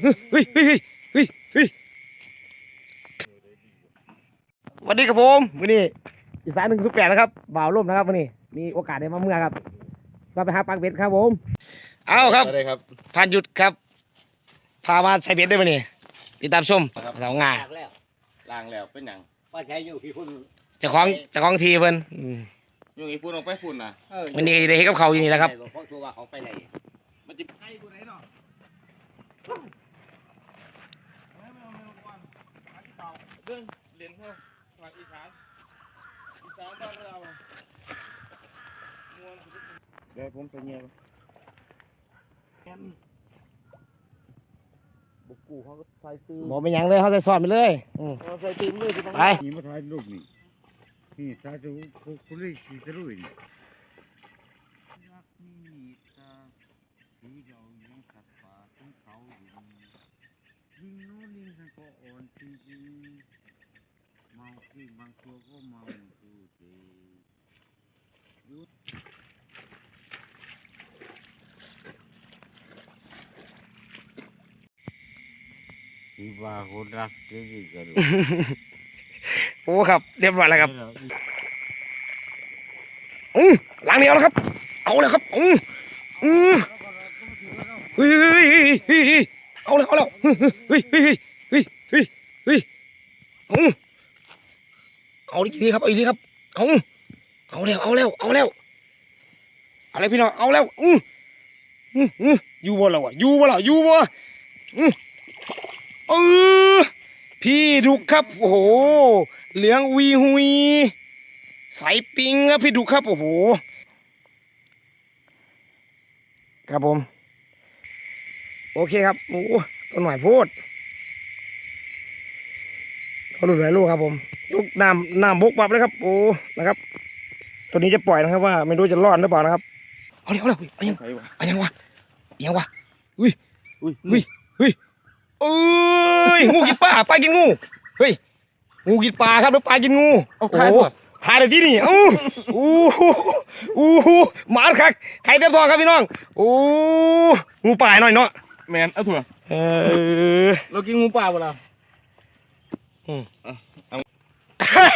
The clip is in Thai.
เฮ้ยเฮ้ยเฮ้ยเฮ้ยสวัสดีครับผมวันนี้อีสานหนึ่งสุดแปดนะครับบ่าวร่มนะครับวันนี้มีโอกาสได้มาเมื่อครับมาไปหาปลาเบ็ดครับผม เอาครับอะไรครับผ่านหยุดครับ พามาใส่เบ็ดได้ไหมนี่ติดตามชมครับเรางาลากแล้วล้างแล้วเป็นหยังว่าใช้อยู่ที่คุณเจะคล้าของเจะคล้าของทีเพิ่นอืมยุงอีพูนออกไปพูนนะเออวันนี้ได้เห็นกับเขาวอยู่นี่แหละครับเพราะตัวว่าเขาไปไหนมันจะให้กูไหนเนาะ รื่องเรียนเขาภาคอีสานอีสานบ้านเรามวนเดี๋ยวผมใส่เงี้ยบุกกูเขาก็ใส่ตีนบอกเป็นหยังเลยเขาจะสอนไปเลยอืมเขาใส่ตีนเลยที่ต้องไปนี่มาถ่ายรูปนี่นี่ถ่ายรูปคุคุเลยสีตะลุยนี่รักนี่ตาสีเรายังขัดป่าของเขาอยู่ยิ่งโน้นยิ่งฉันก็อ่อนจริงๆเมาขี้บางตัวก็เมาดูเจยุดที่ว่าคนรักเจ๊กันโอ้ครับ เรียบร้อยแล้วครับอืมหลังเหนียวแล้วครับ เอาเลยครับอืมอืมเฮ้ยเฮ้ยเฮ้ยเอาเลยเอาแล้วเฮ้ยเฮ้ยเฮ้ยเฮ้ยเฮ้ยเฮ้ยเอา เอาดีๆครับเอาดีครับ เอาเอาแล้วเอาแล้วเอาแล้วอาเลยพี่น้องเอาแล้วอืมอืมอืมอยู่บ่แล้ววะอยู่บ่แล้วอยู่บ่อืมเออพี่ดุครับโอ้โหเหลืองวีหุยใสปิงครับพี่ดุครับโอ้โหครับผม โอเคครับโอ้ต้นหน่อยพูดเขาหลุดหลายลูกครับผม น้ำน้ำบกบับเลยครับโอ้นะครับ ตัวนี้จะปล่อยนะครับว่าไม่รู้จะรอดหรือเปล่านะครับเอาเดี๋ยวเอาเดี๋ยวเอายังใครวะเอายังวะเอายังวะอุ้ยอุ้ยอุ้ยเฮ้ยเอ้ยงูกินปลาปลากินงูเฮ้ยงูกินปลาครับแล้วปลากินงูเอาใครวะถ่ายเลยที่นี่อู้อู้หูอู้หูหมาคักไข่เต็มทองครับพี่น้องอู้งูป่าหน่อยเนาะแมนเอาถั่วเออเรากินงูป่าเปล่าเ